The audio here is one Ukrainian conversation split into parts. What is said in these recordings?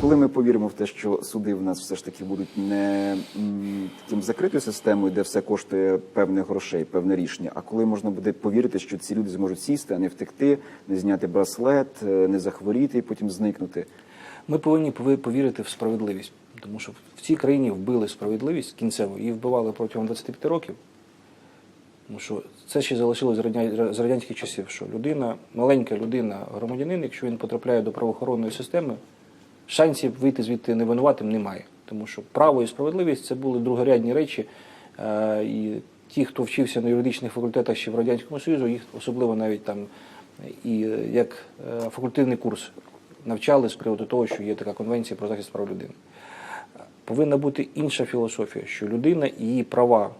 Коли ми повіримо в те, що суди в нас все ж таки будуть не м, таким закритою системою, де все коштує певних грошей, певне рішення, а коли можна буде повірити, що ці люди зможуть сісти, а не втекти, не зняти браслет, е, не захворіти і потім зникнути. Ми повинні повірити в справедливість, тому що в цій країні вбили справедливість кінцево, її вбивали протягом 25 років. Тому що це ще залишилось з радянських часів, що людина, маленька людина, громадянин, якщо він потрапляє до правоохоронної системи, шансів вийти звідти невинуватим немає. Тому що право і справедливість це були другорядні речі. Е, І ті, хто вчився на юридичних факультетах ще в Радянському Союзу, їх особливо навіть там і е, як е, факультативний курс навчали з приводу того, що є така конвенція про захист прав людини. Повинна бути інша філософія, що людина і її права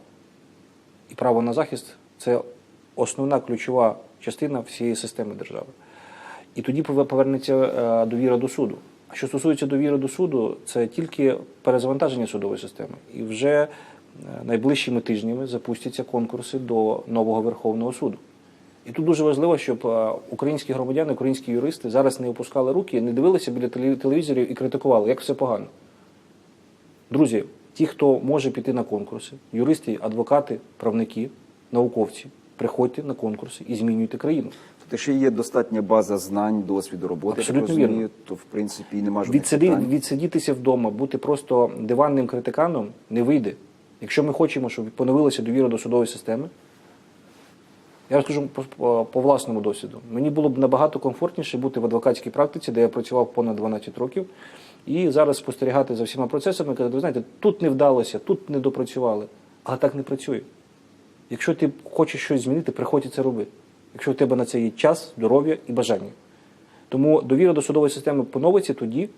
і право на захист це основна ключова частина всієї системи держави. І тоді повернеться довіра до суду. Що стосується довіри до суду, це тільки перезавантаження судової системи. І вже е, найближчими тижнями запустяться конкурси до нового Верховного суду. І тут дуже важливо, щоб е, українські громадяни, українські юристи зараз не опускали руки, не дивилися біля телевізорів і критикували, як все погано. Друзі, ті, хто може піти на конкурси, юристи, адвокати, правники, науковці, приходьте на конкурси і змінюйте країну. Тобто, якщо є достатня база знань, досвіду роботи, Абсолютно так розумію, вірно. то в принципі нема жодних Відсиди, питань. відсидітися вдома, бути просто диванним критиканом не вийде. Якщо ми хочемо, щоб поновилася довіра до судової системи, я розкажу по, по, власному досвіду. Мені було б набагато комфортніше бути в адвокатській практиці, де я працював понад 12 років, і зараз спостерігати за всіма процесами, казати, ви знаєте, тут не вдалося, тут не допрацювали. Але так не працює. Якщо ти хочеш щось змінити, приходь і це роби. Якщо у тебе на це є час, здоров'я і бажання. Тому довіра до судової системи поновиться тоді,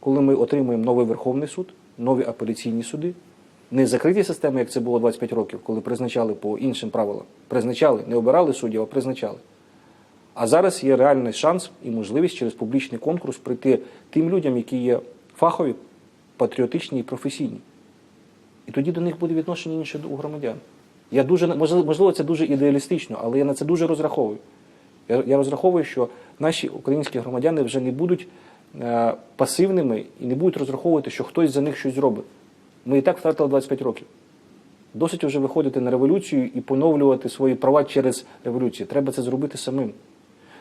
коли ми отримаємо новий Верховний суд, нові апеляційні суди, не закриті системи, як це було 25 років, коли призначали по іншим правилам. Призначали, не обирали суддів, а призначали. А зараз є реальний шанс і можливість через публічний конкурс прийти тим людям, які є фахові, патріотичні і професійні. І тоді до них буде відношення інше у громадян. Я дуже можливо, це дуже ідеалістично, але я на це дуже розраховую. Я, я розраховую, що наші українські громадяни вже не будуть е, пасивними і не будуть розраховувати, що хтось за них щось зробить. Ми і так втратили 25 років. Досить вже виходити на революцію і поновлювати свої права через революцію. Треба це зробити самим.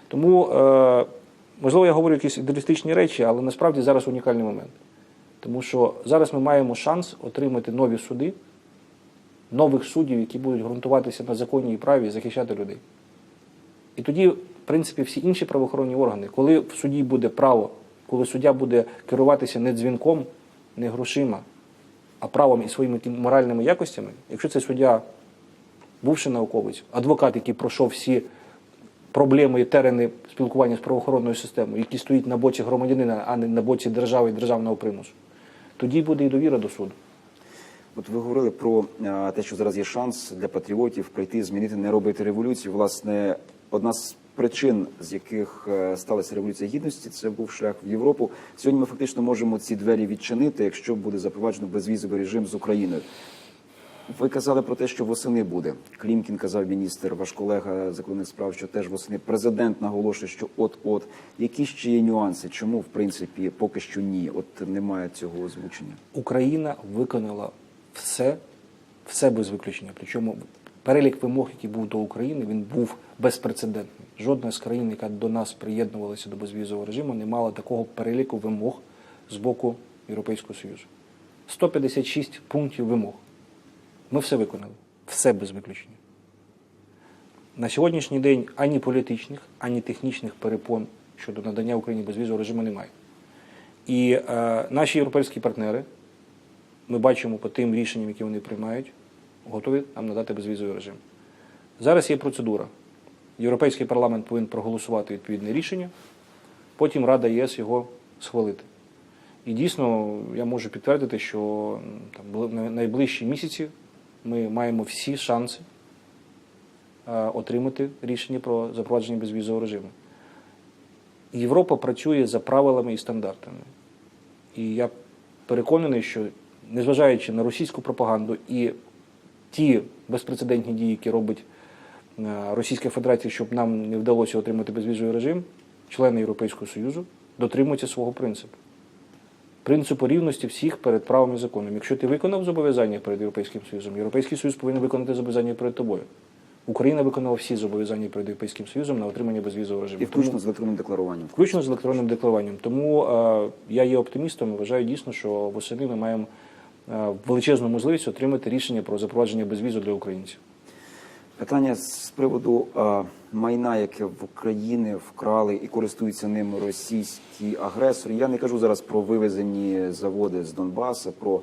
Тому, е, можливо, я говорю якісь ідеалістичні речі, але насправді зараз унікальний момент. Тому що зараз ми маємо шанс отримати нові суди, нових суддів, які будуть ґрунтуватися на законі і праві і захищати людей. І тоді, в принципі, всі інші правоохоронні органи, коли в суді буде право, коли суддя буде керуватися не дзвінком, не грошима, а правом і своїми моральними якостями, якщо цей суддя, бувши науковець, адвокат, який пройшов всі проблеми і терени спілкування з правоохоронною системою, які стоїть на боці громадянина, а не на боці держави і державного примусу, тоді буде і довіра до суду. От ви говорили про е, те, що зараз є шанс для патріотів прийти, змінити, не робити революцію. Власне, одна з причин, з яких е, сталася революція гідності, це був шлях в Європу. Сьогодні ми фактично можемо ці двері відчинити, якщо буде запроваджено безвізовий режим з Україною. Ви казали про те, що восени буде. Клімкін казав міністр, ваш колега закордонних справ, що теж восени. Президент наголошує, що от-от. Які ще є нюанси? Чому в принципі поки що ні? От немає цього озвучення. Україна виконала все, все без виключення. Причому перелік вимог, який був до України, він був безпрецедентний. Жодна з країн, яка до нас приєднувалася до безвізового режиму, не мала такого переліку вимог з боку Європейського Союзу. 156 пунктів вимог. Ми все виконали. Все без виключення. На сьогоднішній день ані політичних, ані технічних перепон щодо надання Україні безвізового режиму немає. І е, наші європейські партнери, ми бачимо по тим рішенням, які вони приймають, готові нам надати безвізовий режим. Зараз є процедура. Європейський парламент повинен проголосувати відповідне рішення, потім Рада ЄС його схвалити. І дійсно, я можу підтвердити, що там, на найближчі місяці ми маємо всі шанси е, отримати рішення про запровадження безвізового режиму. Європа працює за правилами і стандартами. І я переконаний, що незважаючи на російську пропаганду і ті безпрецедентні дії, які робить е, Російська Федерація, щоб нам не вдалося отримати безвізовий режим, члени Європейського Союзу дотримуються свого принципу. принципу рівності всіх перед правом і законом. Якщо ти виконав зобов'язання перед Європейським Союзом, Європейський Союз повинен виконати зобов'язання перед тобою. Україна виконала всі зобов'язання перед Європейським Союзом на отримання безвізового режиму. І включно з електронним декларуванням. Включно з електронним декларуванням. Тому е, я є оптимістом і вважаю дійсно, що восени ми маємо величезну можливість отримати рішення про запровадження безвізу для українців. Питання з приводу е, майна, яке в Україні вкрали і користуються ним російські агресори. Я не кажу зараз про вивезені заводи з Донбаса, про е,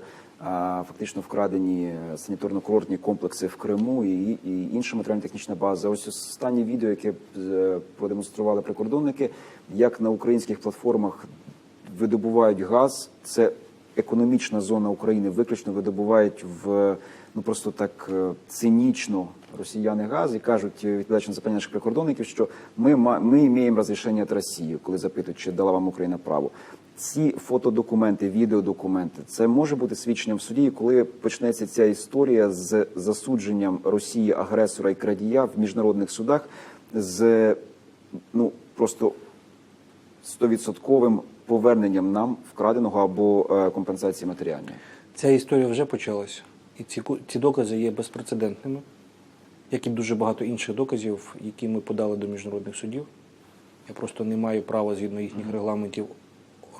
фактично вкрадені санітарно-курортні комплекси в Криму і, і інша матеріально-технічна база. Ось останнє відео, яке е, продемонстрували прикордонники, як на українських платформах видобувають газ. Це економічна зона України. Виключно видобувають в ну просто так е, цинічно росіяни газ і кажуть, е, відповідаючи на запитання наших прикордонників, що ми ми маємо розрішення від Росії, коли запитують, чи дала вам Україна право. Ці фотодокументи, відеодокументи, це може бути свідченням в суді, коли почнеться ця історія з засудженням Росії агресора і крадія в міжнародних судах з ну просто стовідсотковим поверненням нам вкраденого або е, компенсації матеріальної. Ця історія вже почалася, і ці, ці докази є безпрецедентними, як і дуже багато інших доказів, які ми подали до міжнародних судів. Я просто не маю права згідно їхніх регламентів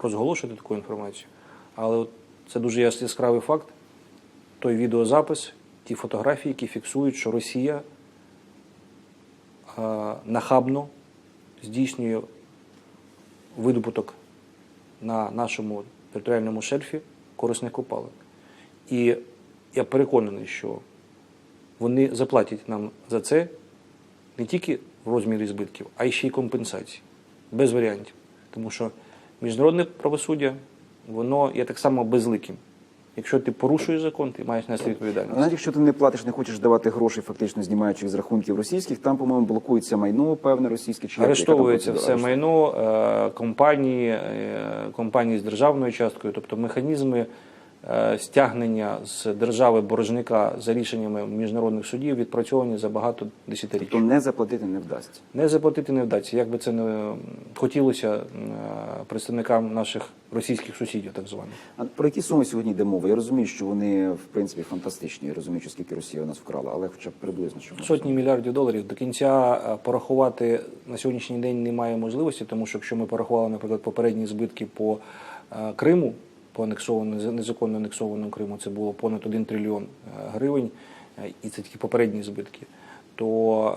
розголошувати таку інформацію. Але от це дуже яскравий факт. Той відеозапис, ті фотографії, які фіксують, що Росія а, нахабно здійснює видобуток на нашому територіальному шельфі корисних копалин. І я переконаний, що вони заплатять нам за це не тільки в розмірі збитків, а й ще й компенсації. Без варіантів. Тому що міжнародне правосуддя, воно є так само безликим. Якщо ти порушуєш закон, ти маєш нести відповідальність. Навіть якщо ти не платиш, не хочеш давати гроші, фактично знімаючи з рахунків російських, там, по-моєму, блокується майно певне російське чи Арештовується все майно е, компанії, е, компанії з державною часткою, тобто механізми стягнення з держави боржника за рішеннями міжнародних судів відпрацьовані за багато десятиріч. Тобто не заплатити не вдасться. Не заплатити не вдасться. Як би це не хотілося е, представникам наших російських сусідів, так званих. А про які суми сьогодні йде мова? Я розумію, що вони в принципі фантастичні. Я розумію, що скільки Росія у нас вкрала, але хоча б приблизно що Сотні мільярдів доларів до кінця е, порахувати на сьогоднішній день немає можливості, тому що якщо ми порахували, наприклад, попередні збитки по е, Криму, по анексованому незаконно анексованому Криму, це було понад 1 трильйон е, гривень, е, і це тільки попередні збитки. То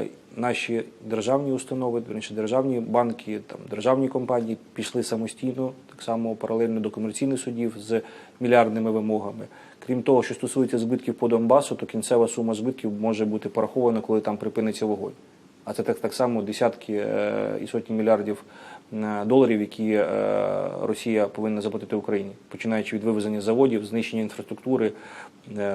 е, наші державні установи, верніше, державні банки, там державні компанії пішли самостійно, так само паралельно до комерційних судів з мільярдними вимогами. Крім того, що стосується збитків по Донбасу, то кінцева сума збитків може бути порахована, коли там припиниться вогонь. А це так, так само десятки е, і сотні мільярдів е, доларів, які е, Росія повинна заплатити Україні, починаючи від вивезення заводів, знищення інфраструктури,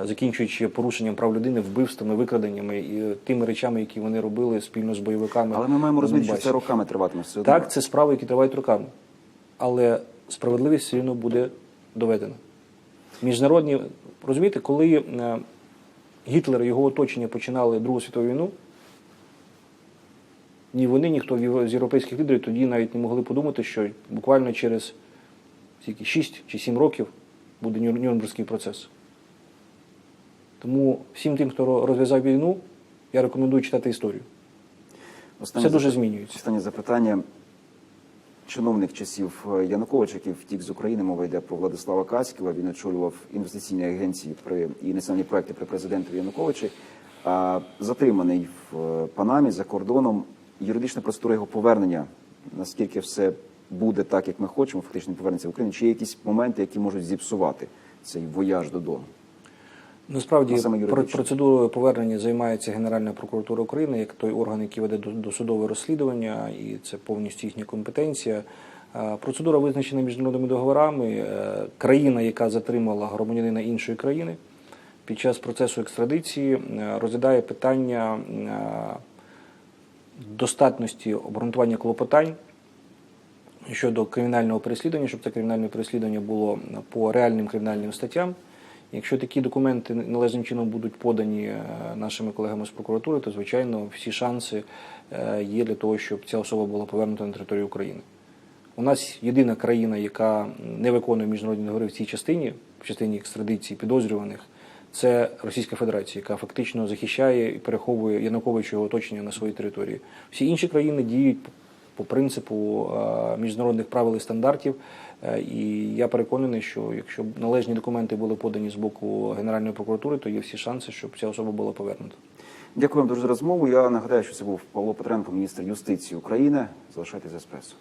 закінчуючи порушенням прав людини, вбивствами, викраденнями і тими речами, які вони робили спільно з бойовиками. Але ми маємо розуміти, що це роками триватиме все. Так, це справи, які тривають роками. Але справедливість все одно буде доведена. Міжнародні, розумієте, коли Гітлер і його оточення починали Другу світову війну, ні вони, ніхто з європейських лідерів тоді навіть не могли подумати, що буквально через скільки, 6 чи 7 років буде Нюр- Нюрнберзький процес. Тому всім тим, хто розв'язав війну, я рекомендую читати історію. Останнє Це дуже змінюється. Останнє запитання. Чиновник часів е, Януковича, який втік з України, мова йде про Владислава Каськіва. Він очолював інвестиційні агенції при і національні проекти при президентові Януковичі. Затриманий в е, Панамі за кордоном. Юридична процедура його повернення. Наскільки все буде так, як ми хочемо, фактично повернеться в Україну. Чи є якісь моменти, які можуть зіпсувати цей вояж додому? Насправді про- процедурою повернення займається Генеральна прокуратура України як той орган, який веде до- досудове розслідування, і це повністю їхня компетенція. Процедура визначена міжнародними договорами. Е, Країна, яка затримала громадянина іншої країни, під час процесу екстрадиції е, розглядає питання е, достатності обґрунтування клопотань щодо кримінального переслідування, щоб це кримінальне переслідування було по реальним кримінальним статтям. Якщо такі документи належним чином будуть подані е, нашими колегами з прокуратури, то звичайно всі шанси е, є для того, щоб ця особа була повернута на територію України. У нас єдина країна, яка не виконує міжнародні договори в цій частині, в частині екстрадиції підозрюваних, це Російська Федерація, яка фактично захищає і переховує Януковича оточення на своїй території. Всі інші країни діють по принципу е, міжнародних правил і стандартів. Е, І я переконаний, що якщо б належні документи були подані з боку Генеральної прокуратури, то є всі шанси, щоб ця особа була повернута. Дякую вам дуже за розмову. Я нагадаю, що це був Павло Петренко, міністр юстиції України. Залишайтесь з еспресо.